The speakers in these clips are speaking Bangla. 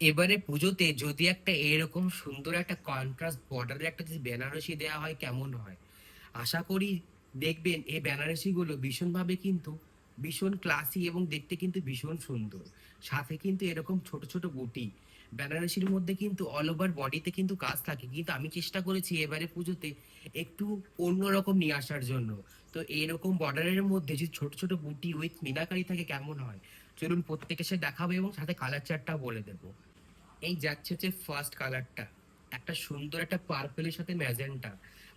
এবারে পুজোতে যদি একটা এরকম সুন্দর একটা কন্ট্রাস্ট বর্ডারের একটা যদি বেনারসি দেওয়া হয়, কেমন হয়? আশা করি দেখবেন এই বেনারসি গুলো ভীষণভাবে কিন্তু ভীষণ ক্লাসি এবং দেখতে কিন্তু ভীষণ সুন্দর। সাথে কিন্তু এরকম ছোট ছোট বুটি বেনারসির মধ্যে কিন্তু অল ওভার বডিতে কিন্তু কাজ থাকে। কিন্তু আমি চেষ্টা করেছি এবারে পুজোতে একটু অন্যরকম নিয়ে আসার জন্য। তো এরকম বর্ডারের মধ্যে যে ছোট ছোট বুটি উইথ মিনাকারি থাকে, কেমন হয়? চলুন প্রত্যেকের সাথে দেখাবো এবং সাথে কালার চার্টটাও বলে দেবো। এই যাচ্ছে হচ্ছে ফার্স্ট কালারটা একটা সুন্দর একটা পার্পেলের সাথে ম্যাজেন্টা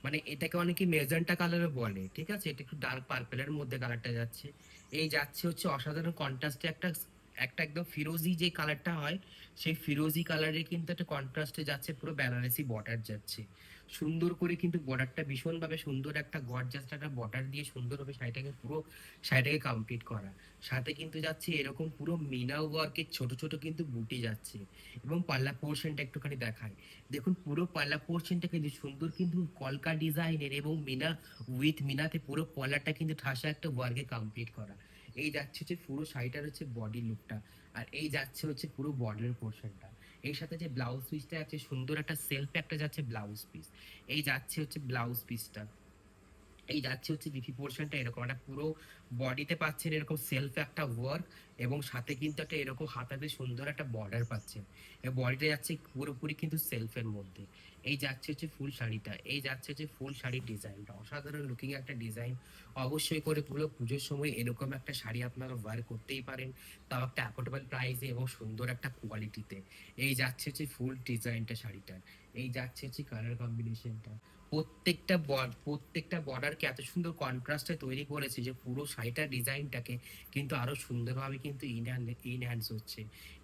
মানে এটাকে অনেকে মেজেন্টা কালারও বলে, ঠিক আছে? এটা একটু ডার্ক পার্পেলের মধ্যে কালারটা যাচ্ছে। এই যাচ্ছে হচ্ছে অসাধারণ কন্ট্রাস্টে একটা একটা একদম ফিরোজি যে কালারটা হয়, সেই ফিরোজি কালারে কিন্তু একটা কন্ট্রাস্টে যাচ্ছে, পুরো বেনারসি বর্ডার যাচ্ছে। সুন্দর করে কিন্তু বর্ডারটা ভীষণভাবে সুন্দর একটা গর্জাস একটা বর্ডার দিয়ে সুন্দরভাবে শাড়িটাকে পুরো শাড়িটাকে কমপ্লিট করা। সাথে কিন্তু যাচ্ছে এরকম পুরো মিনা ওয়ার্কের ছোট ছোট কিন্তু বুটি যাচ্ছে এবং পাল্লা পোর্শনটা একটুখানি দেখায় দেখুন, পুরো পাল্লা পোর্শনটা কিন্তু সুন্দর কিন্তু কলকা ডিজাইনের এবং মিনা উইথ মিনাতে পুরো পলাটা কিন্তু ঠাসা একটা ওয়ার্কে কমপ্লিট করা। এই যাচ্ছে হচ্ছে পুরো শাড়িটার হচ্ছে বডি লুকটা আর এই যাচ্ছে হচ্ছে পুরো বর্ডার পোর্শনটা এর সাথে যে ব্লাউজ পিসটা আছে, সুন্দর একটা সেলফ একটা যাচ্ছে ব্লাউজ পিস এই যাচ্ছে হচ্ছে ব্লাউজ পিসটা এই যাচ্ছে হচ্ছে বিপি পোর্শনটা এরকম। একটা পুরো বডিতে পাচ্ছেন এরকম সেলফ একটা ওয়ার্ক এবং সাথে কিন্তু একটা এরকম হাতাতে সুন্দর একটা বর্ডার পাচ্ছেন। এই বডিটা যাচ্ছে পুরোপুরি কিন্তু সেলফের মধ্যে। এই যাচ্ছে হচ্ছে ফুল শাড়িটা। এই যাচ্ছে হচ্ছে ফুল শাড়ির ডিজাইনটা অসাধারণ লুকিং একটা ডিজাইন অবশ্যই করে পুরো পুজোর সময় এরকম একটা শাড়ি আপনারা ওয়ার করতেই পারেন। তাও একটা অ্যাফোর্ডেবল প্রাইসে এবং সুন্দর একটা কোয়ালিটিতে এই যাচ্ছে হচ্ছে ফুল ডিজাইনটা শাড়িটার। এই যাচ্ছে হচ্ছে কালার কম্বিনেশনটা প্রত্যেকটা প্রত্যেকটা বর্ডারকে এত সুন্দর কন্ট্রাস্টে তৈরি করেছে যে পুরো শাড়িটার ডিজাইনটাকে কিন্তু আরও সুন্দরভাবে কিন্তু ইনহ্যান্স হচ্ছে।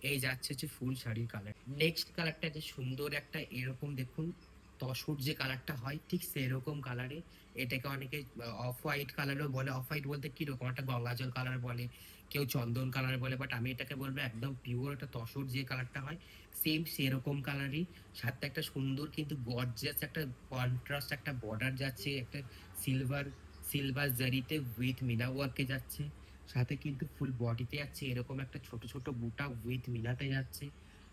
এই যাচ্ছে হচ্ছে ফুল শাড়ির কালার নেক্সট কালারটা যে সুন্দর একটা, এরকম দেখুন, তসর যে কালারটা হয়, ঠিক সেরকম কালারে এটাকে অনেকে অফ হোয়াইট কালারও বলে অফ হোয়াইট বলতে কীরকম? একটা গঙ্গাজল কালার বলে। কেউ চন্দন কালার বলে বাট আমি এটাকে বলব একদম পিওর একটা তসর যে কালারটা হয় সেম সেরকম কালারই সাথে একটা সুন্দর কিন্তু গর্জিয়াস একটা কন্ট্রাস্ট একটা বর্ডার যাচ্ছে, একটা সিলভার সিলভার জারিতে উইথ মিনা ওয়ার্কে যাচ্ছে। সাথে কিন্তু ফুল বডিতে যাচ্ছে, এরকম একটা ছোট ছোট বুটা উইথ মিনাতে যাচ্ছে।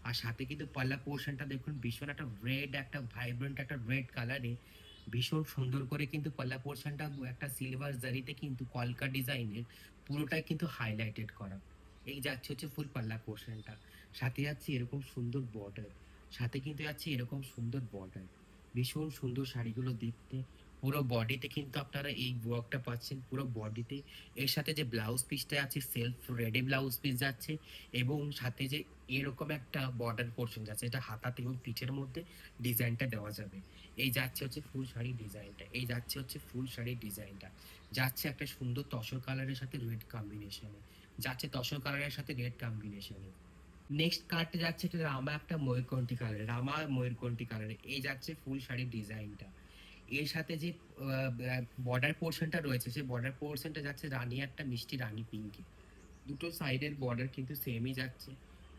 আর সাথে কিন্তু পাল্লা পোর্শনটা দেখুন, ভীষণ একটা রেড একটা ভাইব্রেন্ট একটা রেড কালারে ভীষণ সুন্দর করে কিন্তু পাল্লা পোর্শনটা একটা সিলভার জারিতে কিন্তু কলকা ডিজাইনের পুরোটাই কিন্তু হাইলাইটেড করা। এই যাচ্ছে হচ্ছে ফুল পাল্লা পোর্শনটা সাথে যাচ্ছে এরকম সুন্দর বর্ডার সাথে কিন্তু যাচ্ছে এরকম সুন্দর বর্ডার ভীষণ সুন্দর শাড়িগুলো দেখতে। পুরো বডিতে কিন্তু আপনারা এই ওয়ার্কটা পাচ্ছেন। পুরো বডিতে এর সাথে যে ব্লাউজ পিসটা আছে সেলফ রেডি ব্লাউজ পিস যাচ্ছে এবং সাথে যে এরকম একটা বর্ডার পোর্শন যাচ্ছে এটা হাতাতে এবং পিঠের মধ্যে ডিজাইনটা দেওয়া যাবে। এই যাচ্ছে হচ্ছে ফুল শাড়ির ডিজাইনটা এই যাচ্ছে হচ্ছে ফুল শাড়ির ডিজাইনটা যাচ্ছে একটা সুন্দর তসর কালারের সাথে রেড কম্বিনেশনে যাচ্ছে তসর কালারের সাথে রেড কম্বিনেশনে নেক্সট কালারটা যাচ্ছে রামা একটা ময়ূরকণ্ঠী কালার রামা ময়ূরকণ্ঠী কালারে এই যাচ্ছে ফুল শাড়ির ডিজাইনটা এর সাথে যে বর্ডার পোর্শনটা রয়েছে, সেই বর্ডার পোর্শনটা যাচ্ছে রানী একটা মিষ্টি রানী পিঙ্কে দুটো সাইডের বর্ডার কিন্তু সেমই যাচ্ছে।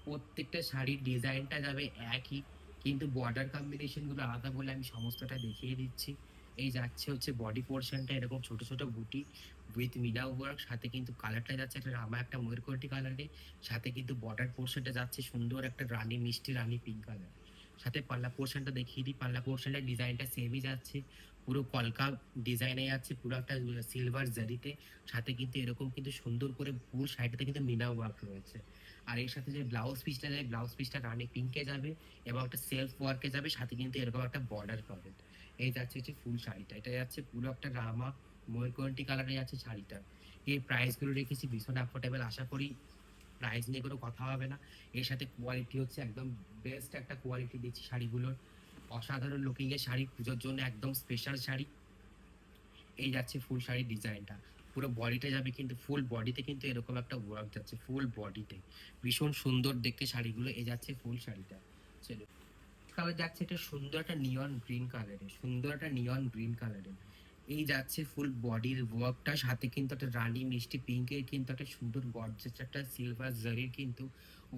প্রত্যেকটা শাড়ির ডিজাইনটা যাবে একই, কিন্তু বর্ডার কম্বিনেশনগুলো আলাদা বলে আমি সমস্তটা দেখিয়ে দিচ্ছি। এই যাচ্ছে হচ্ছে বডি পোর্শনটা এরকম ছোট ছোট বুটি উইথ মিনা ওয়ার্ক সাথে কিন্তু কালারটা যাচ্ছে একটা রামা, একটা ময়ূরকণ্ঠী কালারে সাথে কিন্তু বর্ডার পোর্শনটা যাচ্ছে সুন্দর একটা রানী, মিষ্টি রানী পিঙ্ক কালার সাথে পাল্লা পোর্শনটা দেখিয়ে দিই। পাল্লা পোর্শনটার ডিজাইনটা সেমই যাচ্ছে। পুরো কলকা ডিজাইনে যাচ্ছে, পুরো একটা সিলভার জারিতে। সাথে কিন্তু এরকম কিন্তু সুন্দর করে পুরো সাইডটাতে কিন্তু মিনা ওয়ার্ক রয়েছে। আর এর সাথে যে ব্লাউজ পিসটা যায় ব্লাউজ পিসটা রানি পিঙ্কে যাবে এবং একটা সেলফ ওয়ার্কে যাবে, সাথে কিন্তু এরকম একটা বর্ডার পাবেন এই যাচ্ছে হচ্ছে ফুল শাড়িটা। এটা যাচ্ছে পুরো একটা রামা ময়ূরকণ্ঠী কালারে যাচ্ছে শাড়িটা। এই প্রাইসগুলো রেখেছি ভীষণ অ্যাফোর্ডেবল আশা করি প্রাইস নিয়ে কোনো কথা হবে না। এর সাথে কোয়ালিটি হচ্ছে একদম বেস্ট একটা কোয়ালিটি দিচ্ছি শাড়িগুলোর। অসাধারণ লুকিং এর শাড়ি, পুজোর জন্য একদম স্পেশাল শাড়ি। এই যাচ্ছে ফুল শাড়ির ডিজাইনটা পুরো বডিতে যাবে কিন্তু ফুল বডিতে কিন্তু এরকম একটা ওয়ার্ক যাচ্ছে ফুল বডিতে ভীষণ সুন্দর দেখতে শাড়িগুলো, এই যাচ্ছে ফুল শাড়িটা। চলো। কালার যাচ্ছে এটা সুন্দর একটা নিয়ন গ্রিন কালারের সুন্দর একটা নিয়ন গ্রিন কালারের এই যাচ্ছে ফুল বডির ওয়ার্কটা সাথে কিন্তু একটা রানি মিষ্টি পিঙ্কের কিন্তু একটা সুন্দর গর্জাস একটা সিলভার জারির কিন্তু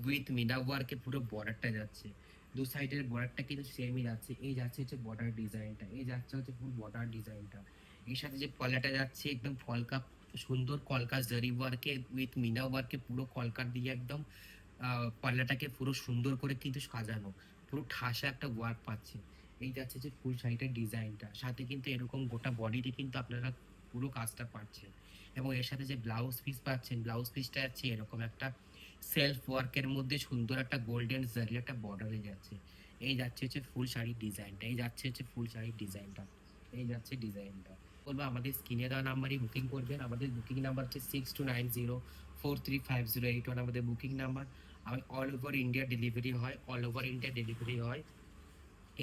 উইথ মিনা ওয়ার্কে পুরো বর্ডারটা যাচ্ছে। দু সাইডের বর্ডারটা কিন্তু সেমই যাচ্ছে। এই যাচ্ছে হচ্ছে বর্ডার ডিজাইনটা এই যাচ্ছে হচ্ছে ফুল বর্ডার ডিজাইনটা এর সাথে যে পলাটা যাচ্ছে, একদম ফলকা সুন্দর কলকা জারি ওয়ার্কে উইথ মিনা ওয়ার্কে পুরো কলকার দিয়ে একদম পাল্লাটাকে পুরো সুন্দর করে কিন্তু সাজানো। পুরো ঠাসা একটা ওয়ার্ক পাচ্ছে। এই যাচ্ছে যে ফুল শাড়িটার ডিজাইনটা। সাথে কিন্তু এরকম গোটা বডিতে কিন্তু আপনারা পুরো কাজটা পাচ্ছেন। এবং এর সাথে যে ব্লাউজ পিস পাচ্ছেন, ব্লাউজ পিসটা যাচ্ছে এরকম একটা সেলফ ওয়ার্কের মধ্যে সুন্দর একটা গোল্ডেন জারি একটা বর্ডারে যাচ্ছে। এই যাচ্ছে হচ্ছে ফুল শাড়ির ডিজাইনটা, এই যাচ্ছে হচ্ছে ফুল শাড়ির ডিজাইনটা, এই যাচ্ছে ডিজাইনটা। বলব আমাদের স্ক্রিনে দেওয়া নাম্বারই বুকিং করবেন। আমাদের বুকিং নাম্বার হচ্ছে six two nine zero four three five zero eight one আমাদের booking number all over India delivery হয় অল ওভার ইন্ডিয়া ডেলিভারি হয়।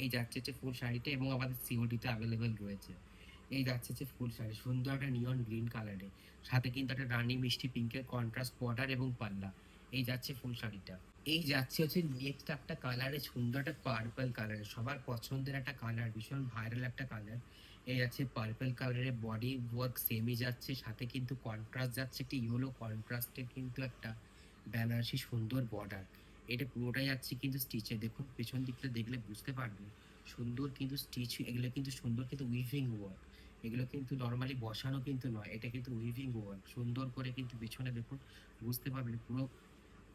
এই যাচ্ছে হচ্ছে ফুল শাড়িটা এবং আমাদের সিওডিতে অ্যাভেলেবেল রয়েছে। এই যাচ্ছে হচ্ছে ফুল শাড়ি, সুন্দর একটা নিয়ন গ্রিন কালারে সাথে কিন্তু একটা রানি মিষ্টি পিঙ্কের কন্ট্রাস্ট বর্ডার এবং পাল্লা। এই যাচ্ছে ফুল শাড়িটা। এই যাচ্ছে হচ্ছে নেক্সট একটা কালারে সুন্দর একটা পার্পল কালারে সবার পছন্দের একটা কালার ভীষণ ভাইরাল একটা কালার এই যাচ্ছে পার্পল কালারের বডি ওয়ার্ক সেমই যাচ্ছে। সাথে কিন্তু কন্ট্রাস্ট যাচ্ছে, একটি ইয়েলো কন্ট্রাস্টের কিন্তু একটা বেনারসি সুন্দর বর্ডার এটা পুরোটাই যাচ্ছে কিন্তু স্টিচে দেখুন, পেছন দিকটা দেখলে বুঝতে পারবেন, সুন্দর কিন্তু স্টিচ এগুলো কিন্তু সুন্দর কিন্তু উইভিং ওয়ার্ক এগুলো কিন্তু নর্মালি বসানো কিন্তু নয়, এটা কিন্তু উইভিং ওয়ার্ক সুন্দর করে কিন্তু পেছনে দেখুন, বুঝতে পারবেন, পুরো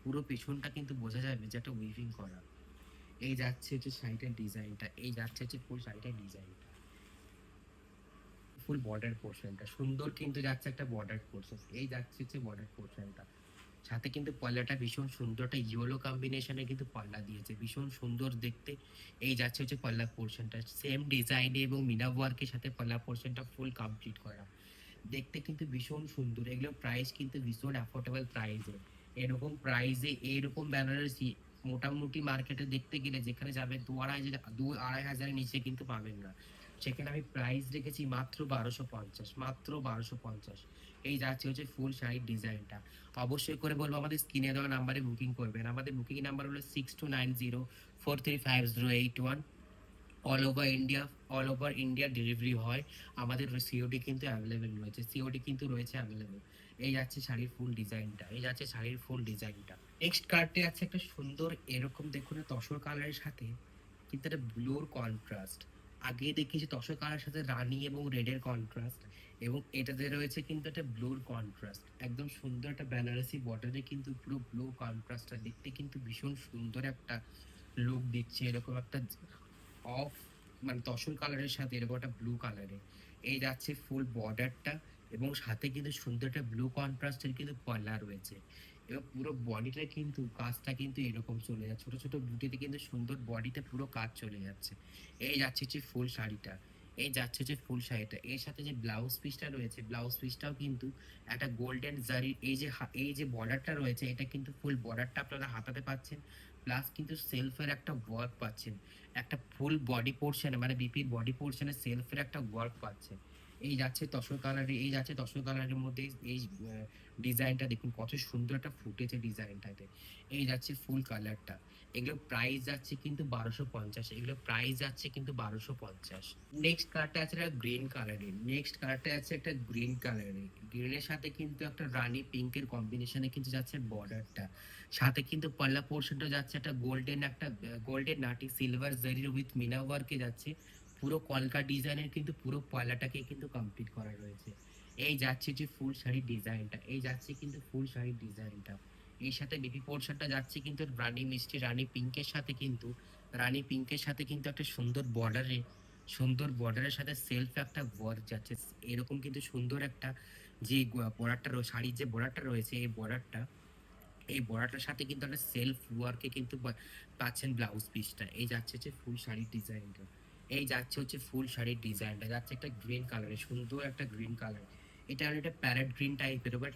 পুরো পেছনটা কিন্তু বোঝা যাবে যে একটা উইভিং করা। এই যাচ্ছে হচ্ছে শাড়িটার ডিজাইনটা এই যাচ্ছে হচ্ছে ফুল শাড়িটার ডিজাইনটা ফুল বর্ডার পোর্শনটা সুন্দর কিন্তু যাচ্ছে একটা বর্ডার পোর্শন এই যাচ্ছে হচ্ছে বর্ডার পোর্শনটা সাথে কিন্তু পল্লাটা ভীষণ সুন্দর। একটা ইয়েলো কম্বিনেশনে কিন্তু পল্লা দিয়েছে। ভীষণ সুন্দর দেখতে। এই যাচ্ছে হচ্ছে পল্লা পোর্শনটা সেম ডিজাইনে এবং মিনা ওয়ার্কের সাথে পল্লা পোর্শনটা ফুল কমপ্লিট করা। দেখতে কিন্তু ভীষণ সুন্দর। এগুলো প্রাইস কিন্তু ভীষণ অ্যাফোর্ডেবল প্রাইসে এরকম প্রাইসে এরকম বেনারসি মোটামুটি মার্কেটে দেখতে গেলে যেখানে যাবে দু আড়াই হাজার, দু আড়াই হাজারের নিচে কিন্তু পাবেন না। সেখানে আমি প্রাইস রেখেছি মাত্র বারোশো পঞ্চাশ, মাত্র বারোশো পঞ্চাশ। এই যাচ্ছে হচ্ছে ফুল শাড়ির ডিজাইনটা অবশ্যই করে বলব আমাদের স্ক্রিনে দেওয়া নাম্বারে বুকিং করবেন। আমাদের বুকিং নাম্বার হলো six two nine zero four three five zero eight one all over India all over India delivery হয়। আমাদের সিওডি কিন্তু অ্যাভেলেবেল রয়েছে। সিওডি কিন্তু রয়েছে অ্যাভেলেবেল এই যাচ্ছে শাড়ির ফুল ডিজাইনটা এই যাচ্ছে শাড়ির ফুল ডিজাইনটা নেক্সট কার্ডে আছে একটা সুন্দর এরকম দেখুন তসর কালারের সাথে, কিন্তু একটা ব্লুর কন্ট্রাস্ট আগে দেখিয়েছি তসর কালারের সাথে রানী এবং রেডের কন্ট্রাস্ট এবং এটাতে রয়েছে কিন্তু একটা ব্লুর কন্ট্রাস্ট একদম সুন্দর একটা বেনারসি বর্ডারে কিন্তু পুরো ব্লু কন্ট্রাস্টটা দেখতে কিন্তু ভীষণ সুন্দর একটা লুক দিচ্ছে, এরকম একটা অফ মানে তসর কালারের সাথে এরকম একটা ব্লু কালারে এই যাচ্ছে ফুল বর্ডারটা এবং সাথে কিন্তু সুন্দর একটা ব্লু কন্ট্রাস্টের কিন্তু পয়লা রয়েছে। এবং পুরো বডিটা কিন্তু, কাজটা কিন্তু এরকম চলে যাচ্ছে। ছোট ছোট বুটিতে কিন্তু সুন্দর বডিতে পুরো কাজ চলে যাচ্ছে। এই যাচ্ছে হচ্ছে ফুল শাড়িটা, এই যাচ্ছে হচ্ছে ফুল শাড়িটা। এর সাথে যে ব্লাউজ পিসটা রয়েছে ব্লাউজ পিসটাও কিন্তু একটা গোল্ডেন জারির এই যে এই যে বর্ডারটা রয়েছে, এটা কিন্তু ফুল বর্ডারটা আপনারা হাতাতে পাচ্ছেন। প্লাস কিন্তু সেলফের একটা ওয়ার্ক পাচ্ছেন। একটা ফুল বডি পোর্শনে মানে বিপির বডি পোর্শনে সেলফের একটা ওয়ার্ক পাচ্ছে এই যাচ্ছে তসর কালারের, এই যাচ্ছে তসর কালারের মধ্যে এই ডিজাইনটা দেখুন, কত সুন্দর একটা ফুটেছে ডিজাইনটাতে। এই যাচ্ছে ফুল কালারটা। এগুলো প্রাইস যাচ্ছে কিন্তু বারোশো পঞ্চাশ, এগুলো প্রাইস যাচ্ছে কিন্তু বারোশো পঞ্চাশ। নেক্সট কালারটা আছে একটা গ্রিন কালারের নেক্সট কালারটা আছে একটা গ্রিন কালারের গ্রিনের সাথে কিন্তু একটা রানী পিঙ্কের কম্বিনেশনে কিন্তু যাচ্ছে বর্ডারটা সাথে কিন্তু পাল্লা পোর্শনটা যাচ্ছে একটা গোল্ডেন একটা গোল্ডেন নাটি সিলভার জারির উইথ মিনা ওয়ার্কে যাচ্ছে। পুরো কলকা ডিজাইনের কিন্তু পুরো পয়লাটাকে কিন্তু কমপ্লিট করা রয়েছে। এই যাচ্ছে যে ফুল শাড়ির ডিজাইনটা এই যাচ্ছে কিন্তু ফুল শাড়ির ডিজাইনটা এই সাথে বেবি পোর্শনটা যাচ্ছে কিন্তু রানী মিষ্টি, রানী পিঙ্কের সাথে কিন্তু, রানী পিঙ্কের সাথে কিন্তু একটা সুন্দর বর্ডারে সুন্দর বর্ডারের সাথে সেলফ একটা ওয়ার্ক যাচ্ছে। এরকম কিন্তু সুন্দর একটা যে বর্ডারটা শাড়ির যে বর্ডারটা রয়েছে, এই বর্ডারটা এই বর্ডারটার সাথে কিন্তু একটা সেলফ ওয়ার্কে কিন্তু পাচ্ছেন ব্লাউজ পিসটা এই যাচ্ছে যে ফুল শাড়ির ডিজাইনটা এই যাচ্ছে হচ্ছে ফুল শাড়ির ডিজাইনটা, যাচ্ছে একটা গ্রিন কালারে সুন্দর একটা গ্রিন কালার এটা একটা প্যারেট গ্রিন টাইপের বাট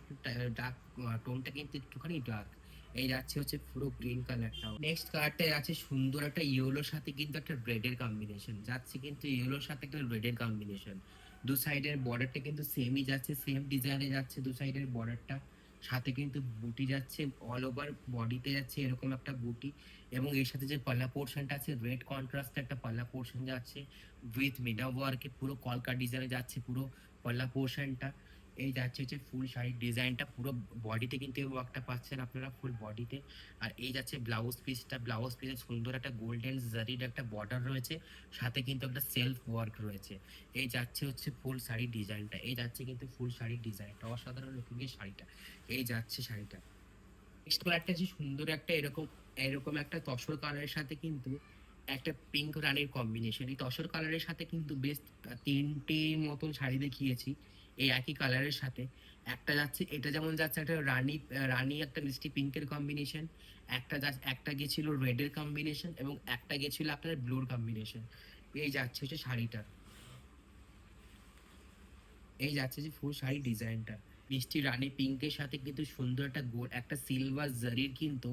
ডার্ক টোনটা কিন্তু একটুখানি ডার্ক এই যাচ্ছে হচ্ছে পুরো গ্রিন কালারটা নেক্সট কালারটা আছে সুন্দর একটা ইয়েলোর সাথে কিন্তু একটা রেডের কম্বিনেশন যাচ্ছে কিন্তু ইয়েলোর সাথে একটা রেডের কম্বিনেশন দু সাইডের বর্ডারটা কিন্তু সেমই যাচ্ছে সেম ডিজাইনে যাচ্ছে দু সাইডের বর্ডারটা সাথে কিন্তু বুটি যাচ্ছে অল ওভার বডিতে যাচ্ছে এরকম একটা বুটি এবং এর সাথে যে পাল্লা পোর্শনটা আছে রেড কন্ট্রাস্ট একটা পাল্লা পোর্শন যাচ্ছে উইথ মিডা ওয়ার্কে পুরো কলকা ডিজাইনে যাচ্ছে পুরো পাল্লা পোর্শনটা এই যাচ্ছে হচ্ছে ফুল শাড়ির ডিজাইনটা পুরো বডিতে কিন্তু এই ওয়ার্কটা পাচ্ছেন আপনারা ফুল বডিতে আর এই যাচ্ছে ব্লাউজ পিসটা ব্লাউজ পিসে সুন্দর একটা গোল্ডেন জারির একটা বর্ডার রয়েছে, সাথে কিন্তু একটা সেলফ ওয়ার্ক রয়েছে। এই যাচ্ছে হচ্ছে ফুল শাড়ির ডিজাইনটা এই যাচ্ছে কিন্তু ফুল শাড়ির ডিজাইনটা অসাধারণ লুকিংয়ের শাড়িটা, এই যাচ্ছে শাড়িটা। নেক্সট কালারটা যে সুন্দর একটা এরকম এরকম একটা তসর কালারের সাথে কিন্তু একটা পিঙ্ক রানির কম্বিনেশন এই তসর কালারের সাথে কিন্তু বেশ তিনটে মতন শাড়ি দেখিয়েছি। এই একই কালারের সাথে। একটা যাচ্ছে, এটা যেমন যাচ্ছে একটা রানী রানী একটা মিষ্টি পিঙ্কের কম্বিনেশন একটা যা একটা গেছিল রেডের কম্বিনেশন এবং একটা গেছিল আপনার ব্লুর কম্বিনেশন এই যাচ্ছে হচ্ছে শাড়িটা। এই যাচ্ছে যে ফুল শাড়ি ডিজাইনটা। মিষ্টি রানী পিঙ্কের সাথে কিন্তু সুন্দর একটা গোল, একটা সিলভার জারির কিন্তু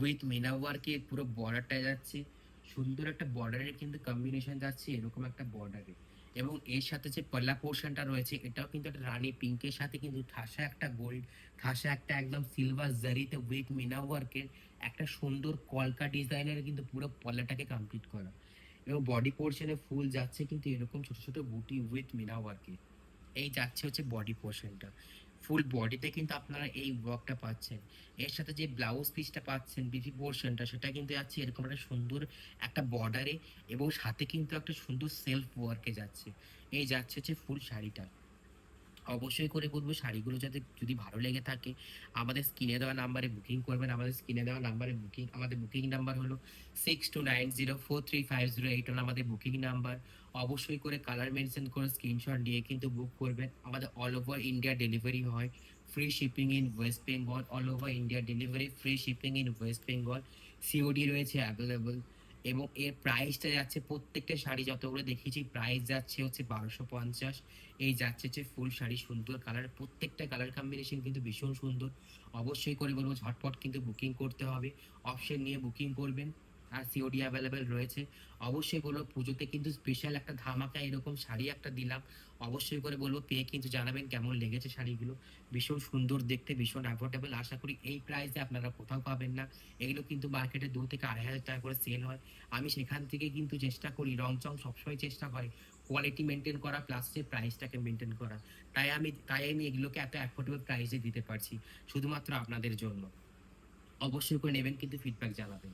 উইথ মিনা ওয়ার্কের পুরো বর্ডারটা যাচ্ছে। সুন্দর একটা বর্ডারের কিন্তু কম্বিনেশন যাচ্ছে, এরকম একটা বর্ডারে এবং এর সাথে যে পল্লা পোর্শনটা রয়েছে, এটাও কিন্তু একটা রানী পিঙ্কের সাথে কিন্তু ঠাসা একটা গোল্ড ঠাসা একটা একদম সিলভার জারিতে উইথ মিনা ওয়ার্কের একটা সুন্দর কলকা ডিজাইনের কিন্তু পুরো পল্লাটাকে কমপ্লিট করা। এবং বডি পোর্শনে ফুল যাচ্ছে কিন্তু এরকম ছোট ছোট বুটি উইথ মিনা ওয়ার্কে এই যাচ্ছে হচ্ছে বডি পোর্শনটা ফুল বডিতে কিন্তু আপনারা এই ওয়ার্কটা পাচ্ছেন। এর সাথে যে ব্লাউজ পিসটা পাচ্ছেন বিভি পোর্শনটা সেটা কিন্তু যাচ্ছে এরকম একটা সুন্দর একটা বর্ডারে এবং সাথে কিন্তু একটা সুন্দর সেলফ ওয়ার্কে যাচ্ছে। এই যাচ্ছে হচ্ছে ফুল শাড়িটা। অবশ্যই করে বলব, শাড়িগুলো যাতে যদি ভালো লেগে থাকে, আমাদের স্ক্রিনে দেওয়া নাম্বারে বুকিং করবেন, আমাদের স্ক্রিনে দেওয়া নাম্বারে বুকিং আমাদের বুকিং নাম্বার হলো six two nine zero four three five zero eight হলো আমাদের বুকিং নাম্বার অবশ্যই করে কালার মেনশন করে স্ক্রিনশট দিয়ে কিন্তু বুক করবেন। আমাদের অল ওভার ইন্ডিয়া ডেলিভারি হয় free shipping in West Bengal all over India delivery free shipping in West Bengal COD রয়েছে অ্যাভেলেবল এবং এর প্রাইসটা যাচ্ছে প্রত্যেকটা শাড়ি যতগুলো দেখেছি প্রাইস যাচ্ছে হচ্ছে বারোশো পঞ্চাশ। এই যাচ্ছে হচ্ছে ফুল শাড়ি, সুন্দর কালার প্রত্যেকটা কালার কম্বিনেশন কিন্তু ভীষণ সুন্দর। অবশ্যই করে বলব, ঝটপট কিন্তু বুকিং করতে হবে। অপশন নিয়ে বুকিং করবেন, আর সিওডি অ্যাভেলেবেল রয়েছে। অবশ্যই বলব, পুজোতে কিন্তু স্পেশাল একটা ধামাকা এরকম শাড়ি একটা দিলাম। অবশ্যই করে বলব, পেয়ে কিন্তু জানাবেন কেমন লেগেছে শাড়িগুলো। ভীষণ সুন্দর দেখতে, ভীষণ অ্যাফোর্ডেবল আশা করি এই প্রাইসে আপনারা কোথাও পাবেন না। এগুলো কিন্তু মার্কেটে দু থেকে আড়াই হাজার টাকা করে সেল হয়। আমি সেখান থেকে কিন্তু চেষ্টা করি রং চং সবসময় চেষ্টা করি কোয়ালিটি মেনটেন করা প্লাস যে প্রাইসটাকে মেনটেন করা। তাই আমি তাই আমি এগুলোকে এত অ্যাফোর্ডেবল প্রাইসে দিতে পারছি, শুধুমাত্র আপনাদের জন্য। অবশ্যই করে নেবেন, কিন্তু ফিডব্যাক জানাবেন।